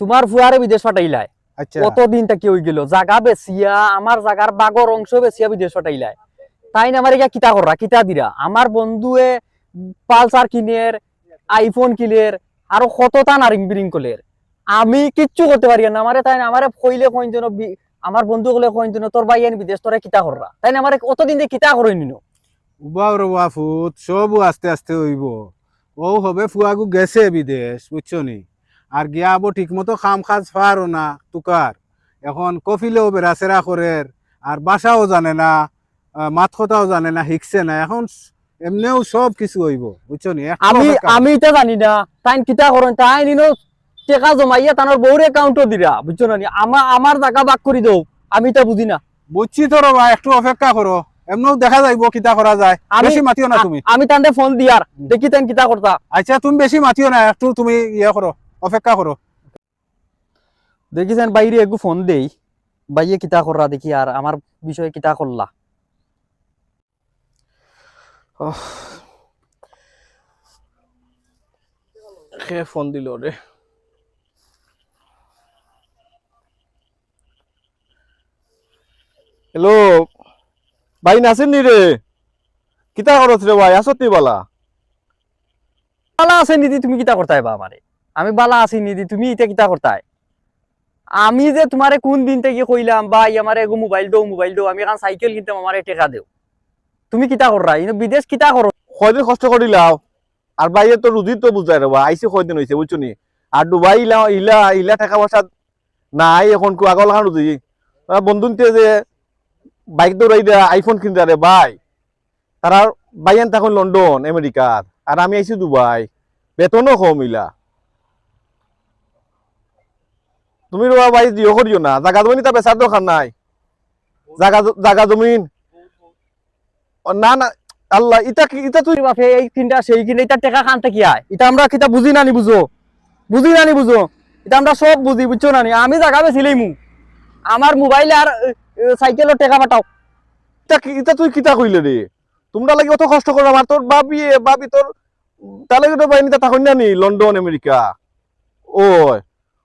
তোমার ফুয়ারে বিদেশ পাঠাইলাই আচ্ছা। কতদিন হই গেল? বেচিয়া আমার জাগার বাগর অংশ বেচিয়া বিদেশ পাঠাইলাই তাই না আমার কিতা কররা কিতা দিরা আমার বন্ধুয়ে পালসার কিনের আইফোন কিনের আরও কত তা নারিং বিরিং কলের আমি কিচ্ছু করতে পারি না। আমারে তাই না আমারে কইলে কইন যেন আমার বন্ধু কলে কইন যেন তোর ভাই আইন বিদেশ তোরা কিতা কররা তাই না আমারে কতদিন দিয়ে কিতা করই নিনো উবাও রে বাপুত সবও আস্তে আস্তে হইব ও হবে ফুয়াগু গেছে বিদেশ বুঝছ নি? আর গিয়া আবো ঠিক মতো খাম খাজ পারো না তুকার। এখন কফিলেও বেড়াচেরা করের আর বাসাও জানে না মাত কথাও জানে না শিখছে না। এখন এমনিও সব কিছু হইব বুঝছ নি? আমি। আমি এটা জানি না তাই কিতা করেন তাই নিনো টেকা জমাইয়া তানোর বউর একাউন্টও দিরা বুঝছ না? আমার আমার জায়গা বাক করে দেও আমি এটা বুঝি না। বুঝছি তো রবা একটু অপেক্ষা করো এমনিও দেখা যাইব কিতা করা যায়। আমি- বেশি মাতিও না তুমি। আমি তান্ডে ফোন দিয়ার দেখি তাই কিতা করতা। আচ্ছা তুমি বেশি মাতিও না একটু তুমি ইয়ে করো অপেক্ষা করো। দেখিছেন বাইরে একটু ফোন দেই। বাইয়ে কিতা কররা দেখি আর আমার বিষয়ে কিতা করলা। ফোন দিল রে? হ্যালো ভাই নাসির নি রে। কিতা করছ রে ভাই? আসত নি বালা। বালা আছে নিদি তুমি কিতা করতাই বা আমারে? আমি বালা আছি নিদি তুমি এটা কিতা করতাই আমি যে তোমারে কোন দিন থেকে কইলাম ভাই আমার এগো মোবাইল দাও মোবাইল দাও আমি এখন সাইকেল কিনতাম আমার টেকা দেও। তুমি কিতা কররা ইনো বিদেশ কিতা করো কয়দিন কষ্ট করিলাও আর বাইরে তো রুজি তো বুঝাই রে ভাই আইসি কয়দিন হয়েছে বুঝছ নি? আর ডুবাই ইলা ইলা ইলা টাকা পয়সা নাই এখন কু আগল খান রুজি বন্ধুতে যে বাইক দৌড়াই দেয়া আইফোন কিনতে রে ভাই। তারা বাইয়ান তখন লন্ডন আমেরিকার। আর আমি আইছি দুবাই। বেতনও কম ইলা। তুমি রোয়া ভাই দিও করিও না। জাগা জমিন তা বেচার দরকার নাই। জাগা জাগা জমিন। না না আল্লাহ ইটা কি ইটা তুই বাপে এই তিনটা সেই কিনে এটা টেকা খান থেকে আয়? এটা আমরা কিতা বুঝি নানি বুঝো বুঝি নানি বুঝো এটা আমরা সব বুঝি বুঝছ নানি আমি জায়গা বেছিলেই মু আমার মোবাইল আর সাইকেলের টেকা পাঠাও। ইটা তুই কিতা কইলে রে? তোমরা লাগি অত কষ্ট করো, আমার তোর বাবি বাবি তোর তাহলে তো বাইনি তা তখন জানি, লন্ডন, আমেরিকা। ও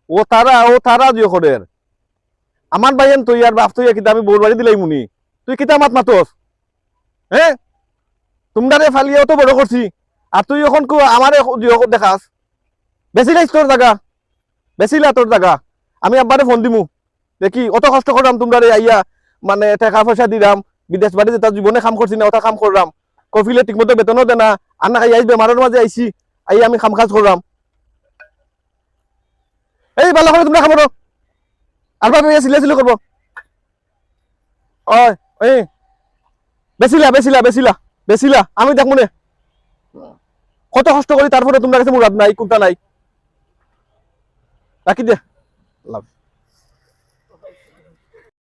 ও তারা ও তারা দিও করের আমার বাইন তুই আর বাপ তুই কিতা আমি বউর বাড়ি দিলাই মুনি। তুই কিতা মাত মাতস? হ্যাঁ তোমরা রে ফালিয়ে অত বড় করছি। আর তুই এখন আমারে দেখাস। বেশি লাইস তোর জায়গা বেশি লা তোর জায়গা আমি আব্বারে ফোন দিমু। দেখি, অত কষ্ট করলাম তোমরা আইয়া মানে টাকা পয়সা দিলাম, বিদেশ বাড়ি যেটা জীবনে কাম করছি না ওটা কাম করলাম। কফিলে ঠিকমতো বেতনও দে না আন্না খাই আইস বেমারের মাঝে আইছি আই আমি কাম কাজ করলাম। এই ভালো করে তোমরা খাব আর ভাবে সিলে সিলে করব। ওই এই, বেছিলা বেছিলা বেছিলা বেছিলা, আমি দেখ মনে কত কষ্ট করি, তারপরে তোমরা কাছে মুরাদ নাই কোনটা নাই। রাখি দে। লাভ।